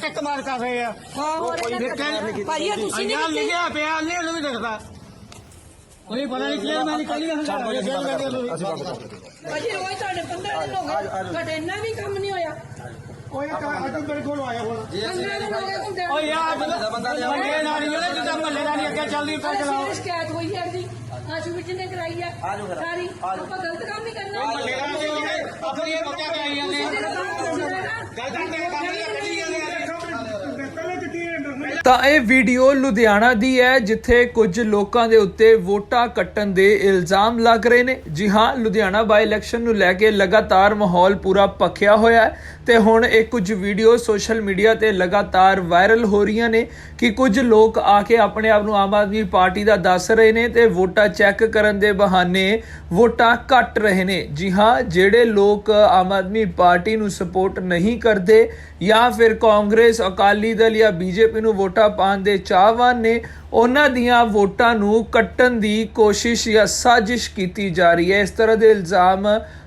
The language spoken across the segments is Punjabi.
ਟਿਕ ਮਾਰ ਕਰ ਰਹੇ ਆ। ਹਾਂ ਭਾਈ ਇਹ ਤੁਸੀਂ ਨਹੀਂ ਅੰਨਾ ਕੀਤੀ ਲਿਖਿਆ ਪਿਆ ਨਹੀਂ ਉਹਨੂੰ ਵੀ ਦਿਖਦਾ ਕੋਈ ਪਤਾ ਨਹੀਂ ਕਿਹੜਾ ਮੈਂ ਨਿਕਲੀ ਹੰਗਾ ਭਾਜੀ ਰੋਜ਼ ਤੁਹਾਡੇ 15 ਦਿਨ ਹੋ ਗਏ। ਤੁਹਾਡੇ ਇੰਨਾ ਵੀ ਕੰਮ ਨਹੀਂ ਹੋਇਆ। ਓਏ ਆਟੋ ਮੇਰੇ ਕੋਲ ਆਇਆ ਹੁਣ। 15 ਦਿਨ ਹੋ ਗਏ ਹੁੰਦੇ ਓਏ ਯਾਰ ਬੰਦੇ ਨਾਲ ਹੀ ਉਹਨੇ ਜਿੱਦਾਂ ਮੱਲੇ ਨਾਲ ਹੀ ਅੱਗੇ ਚੱਲਦੀ ਪੈ ਚਲਾਓ। ਅਸੀਂ ਸ਼ਿਕਾਇਤ ਹੋਈ ਹੈ ਜੀ ਆਸ਼ੂ ਵਿੱਚ ਨੇ ਕਰਾਈ ਹੈ ਸਾਰੀ। ਆਪਾਂ ਗਲਤ ਕੰਮ ਨਹੀਂ ਕਰਨਾ। ਮੱਲੇ ਨਾਲ ਉਹਨੇ ਆਪਣੀ ਇਹ ਬੱਚਾ ਕਰਾਈ ਜਾਂਦੇ। ਗੱਲ ਤਾਂ ਤੇ ਕੰਮ ਨਹੀਂ ਕਰੀ ਜਾਂਦੇ ਤਾਂ ਇਹ ਵੀਡੀਓ ਲੁਧਿਆਣਾ ਦੀ ਹੈ, ਜਿੱਥੇ ਕੁਝ ਲੋਕਾਂ ਦੇ ਉੱਤੇ ਵੋਟਾਂ ਕੱਟਣ ਦੇ ਇਲਜ਼ਾਮ ਲੱਗ ਰਹੇ ਨੇ। ਜੀ ਹਾਂ, ਲੁਧਿਆਣਾ ਬਾਈ ਇਲੈਕਸ਼ਨ ਨੂੰ ਲੈ ਕੇ ਲਗਾਤਾਰ ਮਾਹੌਲ ਪੂਰਾ ਪੱਖਿਆ ਹੋਇਆ ਹੈ ਤੇ ਹੁਣ ਇਹ ਕੁਝ ਵੀਡੀਓ ਸੋਸ਼ਲ ਮੀਡੀਆ ਤੇ ਲਗਾਤਾਰ ਵਾਇਰਲ ਹੋ ਰਹੀਆਂ ਨੇ ਕਿ ਕੁਝ ਲੋਕ ਆ ਕੇ ਆਪਣੇ ਆਪ ਨੂੰ ਆਮ ਆਦਮੀ ਪਾਰਟੀ ਦਾ ਦੱਸ ਰਹੇ ਨੇ ਤੇ ਵੋਟਾਂ ਚੈੱਕ ਕਰਨ ਦੇ ਬਹਾਨੇ ਵੋਟਾਂ ਕੱਟ ਰਹੇ ਨੇ। ਜੀ ਹਾਂ, ਜਿਹੜੇ ਲੋਕ ਆਮ ਆਦਮੀ ਪਾਰਟੀ ਨੂੰ ਸਪੋਰਟ ਨਹੀਂ ਕਰਦੇ ਜਾਂ ਫਿਰ ਕਾਂਗਰਸ, ਅਕਾਲੀ ਦਲ ਜਾਂ ਬੀਜੇਪੀ ਨੂੰ ਵੋਟਾਂ ਪਾਉਣ ਦੇ ਚਾਹਵਾਨ ਨੇ ਉਹਨਾਂ ਦੀਆਂ ਵੋਟਾਂ ਨੂੰ ਕੱਟਣ ਦੀ ਕੋਸ਼ਿਸ਼ ਜਾਂ ਸਾਜ਼ਿਸ਼ ਕੀਤੀ ਜਾ ਰਹੀ ਹੈ। ਇਸ ਤਰ੍ਹਾਂ ਦੇ ਇਲਜ਼ਾਮ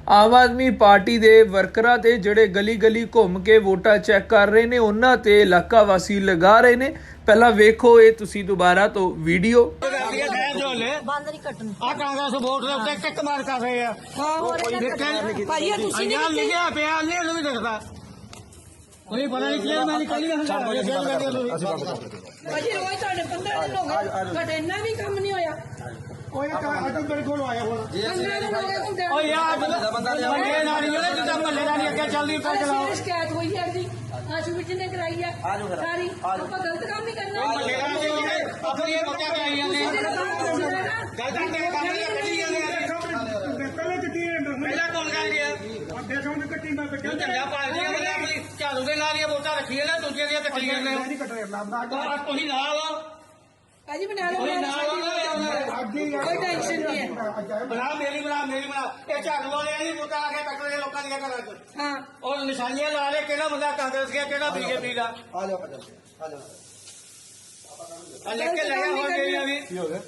ਆਮ ਆਦਮੀ ਪਾਰਟੀ ਦੇ ਵਰਕਰਾਂ ਤੇ ਜਿਹੜੇ ਗਲੀ ਗਲੀ ਘੁੰਮ ਕੇ ਵੋਟਾਂ ਚੈੱਕ ਕਰ ਰਹੇ ਨੇ ਉਹਨਾਂ ਤੇ ਇਲਾਕਾ ਵਾਸੀ ਲਗਾ ਰਹੇ ਨੇ। ਪਹਿਲਾਂ ਵੇਖੋ ਇਹ ਤੁਸੀਂ ਦੁਬਾਰਾ ਤੋਂ ਵੀਡੀਓ। ਬੰਦ ਨਹੀਂ ਕੱਟਣੀ। ਆ ਕਾਂਗਰਸ ਵੋਟ ਦੇ ਉੱਤੇ ਟਿਕ ਮਾਰ ਕਰ ਰਹੇ ਆ। ਇਹ ਤੁਸੀਂ ਨਹੀਂ ਲਿਖਿਆ ਪਿਆ ਨਹੀਂ ਉਹਨੂੰ ਵੀ ਦਿਖਦਾ ਕੋਈ ਪਤਾ ਨਹੀਂ ਕਿਹੜਾ ਮੈਂ ਨਿਕਲੀ ਨਾ ਹੰਗਾ ਭਾਜੀ ਰੋਜ਼ ਤੁਹਾਡੇ 15 ਦਿਨ ਹੋ ਗਏ। ਤੁਹਾਡੇ ਇੰਨਾ ਵੀ ਕੰਮ ਨਹੀਂ ਹੋਇਆ। ਓਏ ਆਟੋ ਮੇਰੇ ਕੋਲ ਆਇਆ ਹੁਣ। 15 ਦਿਨ ਹੋ ਗਏ ਹੁੰਦੇ ਓਏ ਯਾਰ ਬੰਦੇ ਨਾਲ ਹੀ ਉਹਨੇ ਜਿੱਦਾਂ ਮੱਲੇ ਨਾਲ ਹੀ ਅੱਗੇ ਚੱਲਦੀ ਪੈ ਚਲਾਓ। ਅਸੀਂ ਸ਼ਿਕਾਇਤ ਹੋਈ ਹੈ ਜੀ। ਆਸ਼ੂ ਵਿੱਚ ਨੇ ਕਰਾਈ ਹੈ। ਸਾਰੀ। ਆਪਾਂ ਗਲਤ ਕੰਮ ਨਹੀਂ ਕਰਨਾ। ਮੱਲੇ ਨਾਲ ਹੀ ਉਹਨੇ ਆਪਣੀ ਇਹ ਬੱਚਾ ਕਰਾਈ ਜਾਂਦੇ। ਗੱਲ ਤਾਂ ਤੇ ਕੰਮ ਨਹੀਂ ਕਰੀ ਜਾਂਦੇ ਪਹਿਲੇ ਕਿੱਥੇ ਪਹਿਲਾਂ ਕੌਣ ਕਰ ਗਿਆ? ਅੱਗੇ ਸੌਂ ਕੱਟੀ ਮੈਂ ਕਿਉਂ ਝੰਡਾ ਪਾ ਲਿਆ ਮੈਂ ਆਪਣੀ ਦੇ ਹੀ ਵੋਟਾਂ ਰੱਖੀਆਂ ਨਾ ਦੂਜੇ ਦੀਆਂ ਕੱਟੀ ਜਾਂਦੇ ਨਹੀਂ ਕੱਟ ਰਿਹਾ ਤੁਸੀਂ ਨਾਲ ਹੋ। ਭਾਜੀ ਬਣਾ ਲਓ ਕੋਈ ਨਾਲ ਕੋਈ ਟੈਨਸ਼ਨ ਨਹੀਂ ਹੈ। ਬਣਾ ਮੇਰੀ ਬਣਾ ਮੇਰੀ ਬਣਾ। ਇਹ ਝਾੜੂ ਵਾਲੇ ਨਹੀਂ ਵੋਟਾਂ ਆ ਕੇ ਰਹੇ ਲੋਕਾਂ ਦੀਆਂ ਘਰਾਂ 'ਚ। ਹਾਂ। ਉਹ ਨਿਸ਼ਾਨੀਆਂ ਲਾ ਰਹੇ ਕਿਹੜਾ ਬੰਦਾ ਕਾਂਗਰਸ ਗਿਆ ਕਿਹੜਾ ਬੀਜੇਪੀ ਦਾ। ਆ ਜਾਓ ਆ ਜਾਓ ਆ ਲਿਖ ਕੇ ਲਗਾ ਹੋ ਗਈਆਂ ਵੀ ਕੀ ਹੋ ਗਿਆ?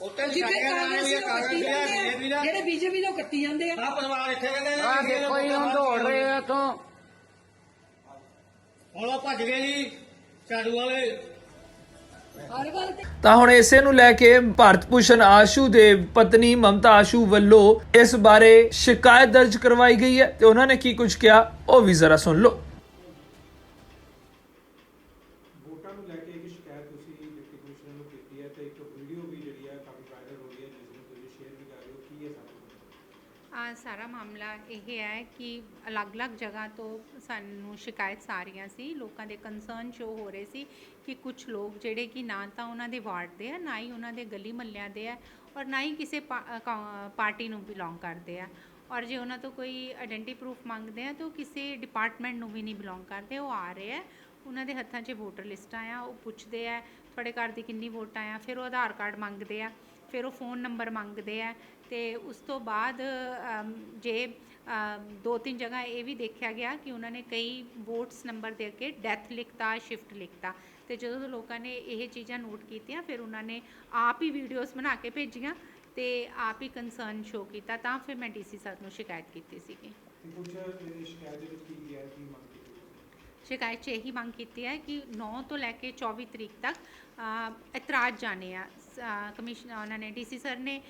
ਉੱਤੇ ਜਿੱਥੇ ਲਾ ਕਾਂਗਰਸ ਕਾਂਗਰਸ ਕੱਟੀ ਦੀਆਂ ਜਾਂਦੇ ਬੀਜੇਪੀ ਦਾ। ਆ ਜਿਹੜੇ ਬੀਜੇਪੀ ਦਾ ਕੱਟੀ ਜਾਂਦੇ ਆ। ਆ ਪਰਿਵਾਰ ਇੱਥੇ ਕਹਿੰਦੇ ਨੇ ਆ ਦੇਖੋ ਹੁਣ ਦੌੜ ਰਹੇ ਆ ਤੋਂ ਹੁਣ ਉਹ ਭੱਜ ਗਏ ਜੀ ਝਾੜੂ ਵਾਲੇ। ਤਾਂ ਹੁਣ ਇਸੇ ਨੂੰ ਲੈ ਕੇ ਭਾਰਤ ਭੂਸ਼ਣ ਆਸ਼ੂ ਦੇ ਪਤਨੀ ਮਮਤਾ ਆਸ਼ੂ ਵੱਲੋਂ ਇਸ ਬਾਰੇ ਸ਼ਿਕਾਇਤ ਦਰਜ ਕਰਵਾਈ ਗਈ ਹੈ ਤੇ ਉਹਨਾਂ ਨੇ ਕੀ ਕੁਝ ਕਿਹਾ ਉਹ ਵੀ ਜ਼ਰਾ ਸੁਣ ਲਓ ਵੋਟਾਂ ਨੂੰ ਲੈ ਕੇ ਇੱਕ ਸ਼ਿਕਾਇਤ ਤੁਸੀਂ ਡਿਪਟੀ ਕਮਿਸ਼ਨਰ ਨੂੰ ਕੀਤੀ ਹੈ ਤੇ ਇੱਕ ਵੀਡੀਓ ਵੀ ਜਿਹੜੀ ਹੈ ਕਾਫੀ ਵਾਇਰਲ ਹੋ ਰਹੀ ਹੈ ਜਿਸ ਨੂੰ ਤੁਸੀਂ ਸ਼ੇਅਰ ਵੀ ਕਰ ਰਹੇ ਹੋ ਕੀ ਹੈ ਸਾਰਾ ਆ ਸਾਰਾ ਮਾਮਲਾ ਇਹ ਹੈ ਕਿ ਅਲੱਗ-ਅਲੱਗ ਜਗ੍ਹਾ ਤੋਂ ਸਾਨੂੰ ਸ਼ਿਕਾਇਤਸ ਆ ਰਹੀਆਂ ਸੀ। ਲੋਕਾਂ ਦੇ ਕੰਸਰਨ ਸ਼ੋ ਹੋ ਰਹੇ ਸੀ ਕਿ ਕੁਝ ਲੋਕ ਜਿਹੜੇ ਕਿ ਨਾ ਤਾਂ ਉਹਨਾਂ ਦੇ ਵਾਰਡ ਦੇ ਆ, ਨਾ ਹੀ ਉਹਨਾਂ ਦੇ ਗਲੀ ਮਹੱਲਿਆਂ ਦੇ ਆ ਔਰ ਨਾ ਹੀ ਕਿਸੇ ਪਾ- ਕੌ- ਪਾਰਟੀ ਨੂੰ ਬਿਲੋਂਗ ਕਰਦੇ ਆ। ਔਰ ਜੇ ਉਹਨਾਂ ਤੋਂ ਕੋਈ ਆਇਡੈਂਟੀ ਪ੍ਰੂਫ ਮੰਗਦੇ ਆ ਤਾਂ ਉਹ ਕਿਸੇ ਡਿਪਾਰਟਮੈਂਟ ਨੂੰ ਵੀ ਨਹੀਂ ਬਿਲੋਂਗ ਕਰਦੇ। ਉਹ ਆ ਰਹੇ ਆ। ਉਹਨਾਂ ਦੇ ਹੱਥਾਂ 'ਚ ਵੋਟਰ ਲਿਸਟਾਂ ਆ ਉਹ ਪੁੱਛਦੇ ਆ, ਤੁਹਾਡੇ ਘਰ ਦੀ ਕਿੰਨੀ ਵੋਟਾਂ ਆ ਫਿਰ ਉਹ ਆਧਾਰ ਕਾਰਡ ਮੰਗਦੇ ਆ, ਫਿਰ ਉਹ ਫੋਨ ਨੰਬਰ ਮੰਗਦੇ ਆ ਤੇ ਉਸ ਤੋਂ ਬਾਅਦ ਜੇ ਦੋ ਤਿੰਨ ਜਗ੍ਹਾ ਇਹ ਵੀ ਦੇਖਿਆ ਗਿਆ ਕਿ ਉਹਨਾਂ ਨੇ ਕਈ ਵੋਟਸ ਨੰਬਰ ਦੇ ਅੱਗੇ ਡੈਥ ਲਿਖਤਾ ਸ਼ਿਫਟ ਲਿਖਤਾ। ਤੇ ਜਦੋਂ ਲੋਕਾਂ ਨੇ ਇਹ ਚੀਜ਼ਾਂ ਨੋਟ ਕੀਤੀਆਂ ਫਿਰ ਉਹਨਾਂ ਨੇ ਆਪ ਹੀ ਵੀਡੀਓਜ਼ ਬਣਾ ਕੇ ਭੇਜੀਆਂ ਤੇ ਆਪ ਹੀ ਕੰਸਰਨ ਸ਼ੋ ਕੀਤਾ। ਤਾਂ ਫਿਰ ਮੈਂ ਡੀਸੀ ਸਰ ਨੂੰ ਸ਼ਿਕਾਇਤ ਕੀਤੀ ਸੀਗੀ। ਸ਼ਿਕਾਇਤ ਦੇ ਵਿੱਚ ਕੀ ਕੀ ਹੈ ਕੀ ਮੰਗ ਕੀਤੀ? ਹੈ ਸ਼ਿਕਾਇਤ 'ਚ ਇਹੀ ਮੰਗ ਕੀਤੀ ਹੈ ਕਿ 9 ਤੋਂ ਲੈ ਕੇ 24 ਤਰੀਕ ਤੱਕ ਇਤਰਾਜ਼ ਜਾਣੇ ਆ। ਕਮਿਸ਼ਨ ਉਹਨਾਂ ਨੇ ਡੀਸੀ ਸਰ ਨੇ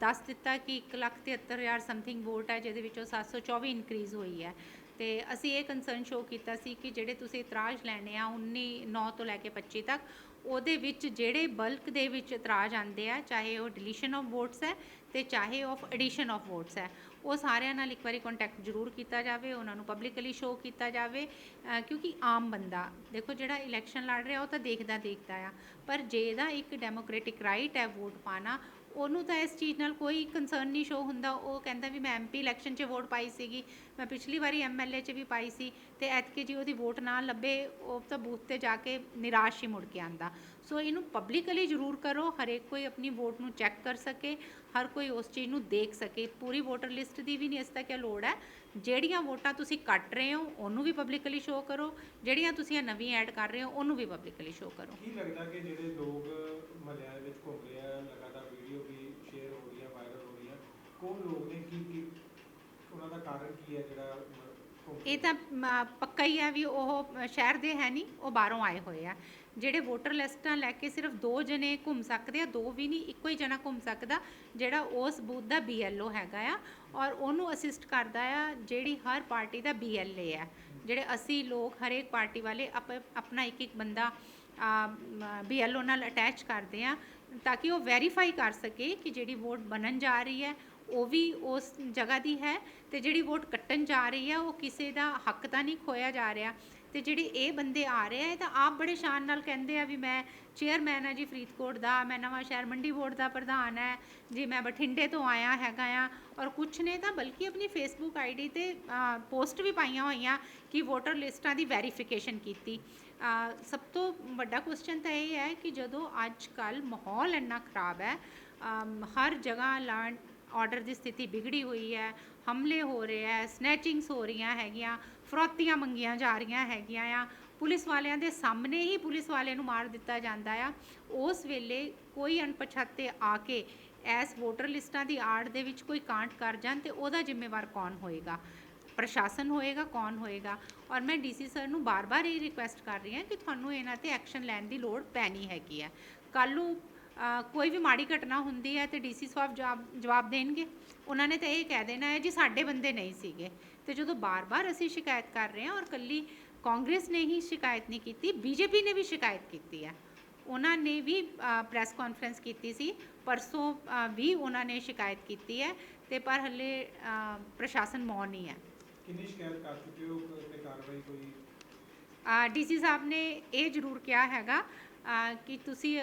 ਦੱਸ ਦਿੱਤਾ ਕਿ 173000 ਸਮਥਿੰਗ ਵੋਟ ਹੈ, ਜਿਹਦੇ ਵਿੱਚੋਂ 724 ਇਨਕਰੀਜ਼ ਹੋਈ ਹੈ। ਤੇ ਅਸੀਂ ਇਹ ਕੰਸਰਨ ਸ਼ੋ ਕੀਤਾ ਸੀ ਕਿ ਜਿਹੜੇ ਤੁਸੀਂ ਇਤਰਾਜ਼ ਲੈਣੇ ਆ 19 9 ਤੋਂ ਲੈ ਕੇ 25 ਤੱਕ, ਉਹਦੇ ਵਿੱਚ ਜਿਹੜੇ ਬਲਕ ਦੇ ਵਿੱਚ ਇਤਰਾਜ਼ ਆਉਂਦੇ ਆ, ਚਾਹੇ ਉਹ ਡਿਲੀਸ਼ਨ ਆਫ ਵੋਟਸ ਹੈ ਤੇ ਚਾਹੇ ਆਫ ਐਡੀਸ਼ਨ ਆਫ ਵੋਟਸ ਹੈ, ਉਹ ਸਾਰਿਆਂ ਨਾਲ ਇੱਕ ਵਾਰੀ ਕੰਟੈਕਟ ਜ਼ਰੂਰ ਕੀਤਾ ਜਾਵੇ, ਉਹਨਾਂ ਨੂੰ ਪਬਲਿਕਲੀ ਸ਼ੋ ਕੀਤਾ ਜਾਵੇ ਕਿਉਂਕਿ ਆਮ ਬੰਦਾ, ਦੇਖੋ ਜਿਹੜਾ ਇਲੈਕਸ਼ਨ ਲੜ ਰਿਹਾ, ਉਹ ਤਾਂ ਦੇਖਦਾ ਦੇਖਦਾ ਆ, ਪਰ ਜੇ ਇਹਦਾ ਇੱਕ ਡੈਮੋਕ੍ਰੈਟਿਕ ਰਾਈਟ ਹੈ ਵੋਟ ਪਾਣਾ ਉਹਨੂੰ ਤਾਂ ਇਸ ਚੀਜ਼ ਨਾਲ ਕੋਈ ਕੰਸਰਨ ਨਹੀਂ ਸ਼ੋ ਹੁੰਦਾ। ਉਹ ਕਹਿੰਦਾ ਵੀ ਮੈਂ ਐਮਪੀ ਇਲੈਕਸ਼ਨ 'ਚ ਵੋਟ ਪਾਈ ਸੀਗੀ। ਮੈਂ ਪਿਛਲੀ ਵਾਰੀ ਐਮਐਲਏ 'ਚ ਵੀ ਪਾਈ ਸੀ ਤੇ ਐਤਕੀ ਜੀ ਉਹਦੀ ਵੋਟ ਨਾ ਲੱਭੇ, ਉਹ ਤਾਂ ਬੂਥ ਤੇ ਜਾ ਕੇ ਨਿਰਾਸ਼ ਹੀ ਮੁੜ ਕੇ ਆਂਦਾ। ਸੋ ਇਹਨੂੰ ਪਬਲਿਕਲੀ ਜ਼ਰੂਰ ਕਰੋ। ਹਰੇਕ ਕੋਈ ਆਪਣੀ ਵੋਟ ਨੂੰ ਚੈੱਕ ਕਰ ਸਕੇ। ਹਰ ਕੋਈ ਉਸ ਚੀਜ਼ ਨੂੰ ਦੇਖ ਸਕੇ। ਪੂਰੀ ਵੋਟਰ ਲਿਸਟ ਦੀ ਵੀ ਨਹੀਂ ਇਸ ਤੱਕ ਲੋੜ ਹੈ। ਜਿਹੜੀਆਂ ਵੋਟਾਂ ਤੁਸੀਂ ਕੱਟ ਰਹੇ ਹੋ, ਉਹਨੂੰ ਵੀ ਪਬਲਿਕਲੀ ਸ਼ੋਅ ਕਰੋ। ਜਿਹੜੀਆਂ ਤੁਸੀਂ ਨਵੀਂ ਐਡ ਕਰ ਰਹੇ ਹੋ, ਉਹਨੂੰ ਵੀ ਪਬਲਿਕਲੀ ਸ਼ੋਅ ਕਰੋ। ਕੀ ਲੱਗਦਾ ਕਿ ਜਿਹੜੇ ਲੋਕ ਮਹੱਲਿਆਂ ਵਿੱਚ ਘੁੰਮ ਰਹੇ ਆ, ਲਗਾਤਾਰ ਹੋ ਲੋਕ ਨੇ ਕੀ ਕੀ ਉਹਨਾਂ ਦਾ ਕਾਰਨ ਕੀ ਹੈ ਜਿਹੜਾ ਮ- ਇਹ ਤਾਂ ਮ, ਪੱਕਾ ਹੀ ਹੈ ਵੀ ਉਹ ਸ਼ਹਿਰ ਦੇ ਹੈ ਨਹੀਂ ਉਹ ਬਾਹਰੋਂ ਆਏ ਹੋਏ ਆ। ਜਿਹੜੇ ਵੋਟਰ ਲਿਸਟਾਂ ਲੈ ਕੇ ਸਿਰਫ ਦੋ ਜਣੇ ਘੁੰਮ ਸਕਦੇ ਆ ਦੋ ਵੀ ਨਹੀਂ ਇੱਕੋ ਹੀ ਜਣਾ ਘੁੰਮ ਸਕਦਾ ਜਿਹੜਾ ਉਸ ਬੂਥ ਦਾ ਬੀਐਲਓ ਹੈਗਾ ਆ। ਔਰ ਉਹਨੂੰ ਅਸਿਸਟ ਕਰਦਾ ਆ ਜਿਹੜੀ ਹਰ ਪਾਰਟੀ ਦਾ ਬੀਐਲਏ ਆ। ਜਿਹੜੇ ਅਸੀਂ ਲੋਕ ਹਰੇਕ ਪਾਰਟੀ ਵਾਲੇ ਆਪ- ਆਪਣਾ ਇੱਕ ਇੱਕ ਬੰਦਾ ਬੀਐਲਓ ਨਾਲ ਅਟੈਚ ਕਰਦੇ ਆ ਤਾਂ ਕਿ ਉਹ ਵੈਰੀਫਾਈ ਕਰ ਸਕੇ ਕਿ ਜਿਹੜੀ ਵੋਟ ਬਣਨ ਜਾ ਰਹੀ ਹੈ ਉਹ ਵੀ ਉਸ ਜਗ੍ਹਾ ਦੀ ਹੈ ਤੇ ਜਿਹੜੀ ਵੋਟ ਕੱਟਣ ਜਾ ਰਹੀ ਹੈ ਉਹ ਕਿਸੇ ਦਾ ਹੱਕ ਤਾਂ ਨਹੀਂ ਖੋਇਆ ਜਾ ਰਿਹਾ। ਤੇ ਜਿਹੜੇ ਇਹ ਬੰਦੇ ਆ ਰਹੇ ਆ, ਇਹ ਤਾਂ ਆਪ ਬੜੇ ਸ਼ਾਨ ਨਾਲ ਕਹਿੰਦੇ ਆ ਵੀ ਮੈਂ ਚੇਅਰਮੈਨ ਆ ਜੀ ਫਰੀਦਕੋਟ ਦਾ, ਮੈਂ ਨਵਾਂ ਸ਼ਹਿਰ ਮੰਡੀ ਬੋਰਡ ਦਾ ਪ੍ਰਧਾਨ ਹੈ ਜੀ ਮੈਂ ਬਠਿੰਡੇ ਤੋਂ ਆਇਆ ਹੈਗਾ ਆ। ਔਰ ਕੁਛ ਨੇ ਤਾਂ ਬਲਕਿ ਆਪਣੀ ਫੇਸਬੁੱਕ ਆਈਡੀ ਤੇ ਪੋਸਟ ਵੀ ਪਾਈਆਂ ਹੋਈਆਂ ਕਿ ਵੋਟਰ ਲਿਸਟਾਂ ਦੀ ਵੈਰੀਫਿਕੇਸ਼ਨ ਕੀਤੀ। ਸਭ ਤੋਂ ਵੱਡਾ ਕੁਐਸਚਨ ਤਾਂ ਇਹ ਹੈ ਕਿ ਜਦੋਂ ਅੱਜ ਕੱਲ ਮਾਹੌਲ ਇੰਨਾ ਖਰਾਬ ਹੈ ਹਰ ਜਗ੍ਹਾ ਲਾਂਡ ਆਰਡਰ ਦੀ ਸਥਿਤੀ ਵਿਗੜੀ ਹੋਈ ਹੈ, ਹਮਲੇ ਹੋ ਰਹੇ ਹੈ ਸਨੈਚਿੰਗਸ ਹੋ ਰਹੀਆਂ ਹੈਗੀਆਂ, ਫਰੋਤੀਆਂ ਮੰਗੀਆਂ ਜਾ ਰਹੀਆਂ ਹੈਗੀਆਂ ਆ। ਪੁਲਿਸ ਵਾਲਿਆਂ ਦੇ ਸਾਹਮਣੇ ਹੀ ਪੁਲਿਸ ਵਾਲਿਆਂ ਨੂੰ ਮਾਰ ਦਿੱਤਾ ਜਾਂਦਾ ਆ। ਉਸ ਵੇਲੇ ਕੋਈ ਅਣਪਛਾਤੇ ਆ ਕੇ ਐਸ ਵੋਟਰ ਲਿਸਟਾਂ ਦੀ ਆੜ ਦੇ ਵਿੱਚ ਕੋਈ ਕਾਂਟ ਕਰ ਜਾਣ ਤੇ ਉਹਦਾ ਜ਼ਿੰਮੇਵਾਰ ਕੌਣ ਹੋਏਗਾ? ਪ੍ਰਸ਼ਾਸਨ ਹੋਏਗਾ, ਕੌਣ ਹੋਏਗਾ? ਔਰ ਮੈਂ ਡੀਸੀ ਸਰ ਨੂੰ ਬਾਰ-ਬਾਰ ਇਹ ਰਿਕੁਐਸਟ ਕਰ ਰਹੀ ਹਾਂ ਕਿ ਤੁਹਾਨੂੰ ਇਹਨਾਂ ਤੇ ਐਕਸ਼ਨ ਲੈਣ ਦੀ ਲੋੜ ਪੈਣੀ ਹੈਗੀ ਹੈ। ਕੱਲ੍ਹ ਨੂੰ ਕੋਈ ਵੀ ਮਾੜੀ ਘਟਨਾ ਹੁੰਦੀ ਹੈ ਤੇ ਡੀਸੀ ਸਾਹਿਬ ਜਵਾਬ ਜਵਾਬ ਦੇਣਗੇ। ਉਹਨਾਂ ਨੇ ਤਾਂ ਇਹ ਕਹਿ ਦੇਣਾ ਹੈ ਜੀ ਸਾਡੇ ਬੰਦੇ ਨਹੀਂ ਸੀਗੇ। ਤੇ ਜਦੋਂ ਬਾਰ-ਬਾਰ ਅਸੀਂ ਸ਼ਿਕਾਇਤ ਕਰ ਰਹੇ ਹਾਂ ਔਰ ਕੱਲੀ ਕਾਂਗਰਸ ਨੇ ਹੀ ਸ਼ਿਕਾਇਤ ਨਹੀਂ ਕੀਤੀ ਬੀਜੇਪੀ ਨੇ ਵੀ ਸ਼ਿਕਾਇਤ ਕੀਤੀ ਹੈ। ਉਹਨਾਂ ਨੇ ਵੀ ਪ੍ਰੈਸ ਕਾਨਫਰੰਸ ਕੀਤੀ ਸੀ। ਪਰਸੋਂ ਅ, ਵੀ ਉਹਨਾਂ ਨੇ ਸ਼ਿਕਾਇਤ ਕੀਤੀ ਹੈ ਤੇ ਪਰ ਹੱਲੇ ਅ, ਪ੍ਰਸ਼ਾਸਨ ਮੌਨ ਹੀ ਹੈ। ਕਿੰਨੀ ਸ਼ਿਕਾਇਤ ਕਰ ਚੁੱਕੇ ਹੋ? ਤੇ ਕਾਰਵਾਈ ਕੋਈ? ਡੀਸੀ ਸਾਹਿਬ ਨੇ ਇਹ ਜ਼ਰੂਰ ਕਿਹਾ ਹੈਗਾ ਕਿ ਤੁਸੀਂ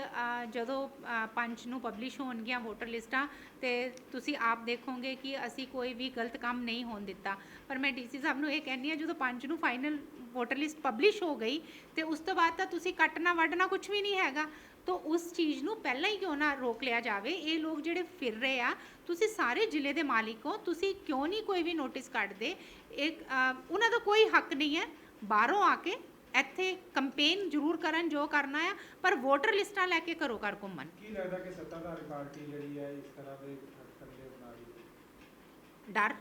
ਜਦੋਂ ਪੰਜ ਨੂੰ ਪਬਲਿਸ਼ ਹੋਣਗੀਆਂ ਵੋਟਰ ਲਿਸਟਾਂ ਤੇ ਤੁਸੀਂ ਆਪ ਦੇਖੋਗੇ ਕਿ ਅਸੀਂ ਕੋਈ ਵੀ ਗਲਤ ਕੰਮ ਨਹੀਂ ਹੋਣ ਦਿੱਤਾ। ਪਰ ਮੈਂ ਡੀਸੀ ਸਾਹਿਬ ਨੂੰ ਇਹ ਕਹਿੰਦੀ ਹਾਂ, ਜਦੋਂ ਪੰਜ ਨੂੰ ਫਾਈਨਲ ਵੋਟਰ ਲਿਸਟ ਪਬਲਿਸ਼ ਹੋ ਗਈ, ਤੇ ਉਸ ਤੋਂ ਬਾਅਦ ਤਾਂ ਤੁਸੀਂ ਕੱਟਣਾ ਵੱਢਣਾ ਕੁਝ ਵੀ ਨਹੀਂ ਹੈਗਾ। ਤਾਂ ਉਸ ਚੀਜ਼ ਨੂੰ ਪਹਿਲਾਂ ਹੀ ਕਿਉਂ ਨਾ ਰੋਕ ਲਿਆ ਜਾਵੇ? ਇਹ ਲੋਕ ਜਿਹੜੇ ਫਿਰ ਰਹੇ ਆ, ਤੁਸੀਂ ਸਾਰੇ ਜ਼ਿਲ੍ਹੇ ਦੇ ਮਾਲਿਕ ਹੋ, ਤੁਸੀਂ ਕਿਉਂ ਨਹੀਂ ਕੋਈ ਵੀ ਨੋਟਿਸ ਕੱਢਦੇ? ਇਹ ਉਹਨਾਂ ਦਾ ਕੋਈ ਹੱਕ ਨਹੀਂ ਹੈ ਬਾਹਰੋਂ ਆ ਕੇ ਇੱਥੇ ਕੰਪੇਨ ਜ਼ਰੂਰ ਕਰਨ ਜੋ ਕਰਨਾ ਆ ਪਰ ਵੋਟਰ ਲਿਸਟਾਂ ਲੈ ਕੇ ਘਰੋਂ ਘਰ ਘੁੰਮਣ। ਕੀ ਲੱਗਦਾ ਕਿ ਸੱਤਾਧਾਰੀ ਪਾਰਟੀ ਜਿਹੜੀ ਹੈ ਇਸ ਤਰ੍ਹਾਂ ਦੇ ਹਰਕੰਡੇ ਬਣਾ ਰਹੀ ਹੈ? ਡਰ।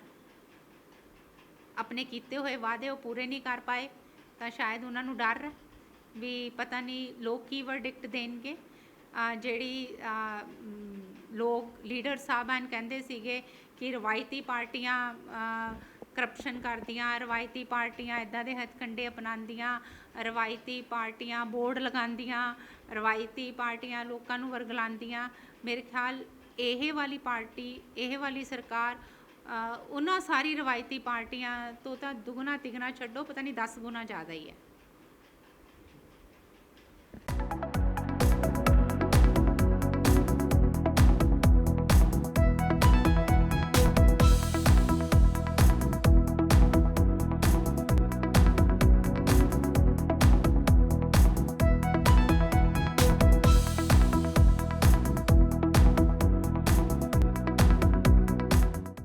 ਆਪਣੇ ਕੀਤੇ ਹੋਏ ਵਾਅਦੇ ਉਹ ਪੂਰੇ ਨਹੀਂ ਕਰ ਪਾਏ ਤਾਂ ਸ਼ਾਇਦ ਉਹਨਾਂ ਨੂੰ ਡਰ ਹੈ ਵੀ ਪਤਾ ਨਹੀਂ ਲੋਕ ਕੀ ਵਰਡਿਕਟ ਦੇਣਗੇ। ਜਿਹੜੀ ਲੋਕ ਲੀਡਰ ਸਾਹਿਬਾਨ ਕਹਿੰਦੇ ਸੀਗੇ ਕਿ ਰਵਾਇਤੀ ਪਾਰਟੀਆਂ ਕਰਪਸ਼ਨ ਕਰਦੀਆਂ, ਰਵਾਇਤੀ ਪਾਰਟੀਆਂ ਇਦਾਂ ਦੇ ਹੱਥਕੰਡੇ ਅਪਣਾਉਂਦੀਆਂ, ਰਵਾਇਤੀ ਪਾਰਟੀਆਂ ਬੋਰਡ ਲਗਾਉਂਦੀਆਂ, ਰਵਾਇਤੀ ਪਾਰਟੀਆਂ ਲੋਕਾਂ ਨੂੰ ਵਰਗਲਾਉਂਦੀਆਂ। ਮੇਰੇ ਖਿਆਲ ਇਹ ਵਾਲੀ ਪਾਰਟੀ, ਇਹ ਵਾਲੀ ਸਰਕਾਰ ਉਹਨਾਂ ਸਾਰੀ ਰਵਾਇਤੀ ਪਾਰਟੀਆਂ ਤੋਂ ਤਾਂ ਦੁੱਗਣਾ ਤਿਗਣਾ ਛੱਡੋ, ਪਤਾ ਨਹੀਂ 10 ਗੁਣਾ ਜ਼ਿਆਦਾ ਹੀ ਹੈ।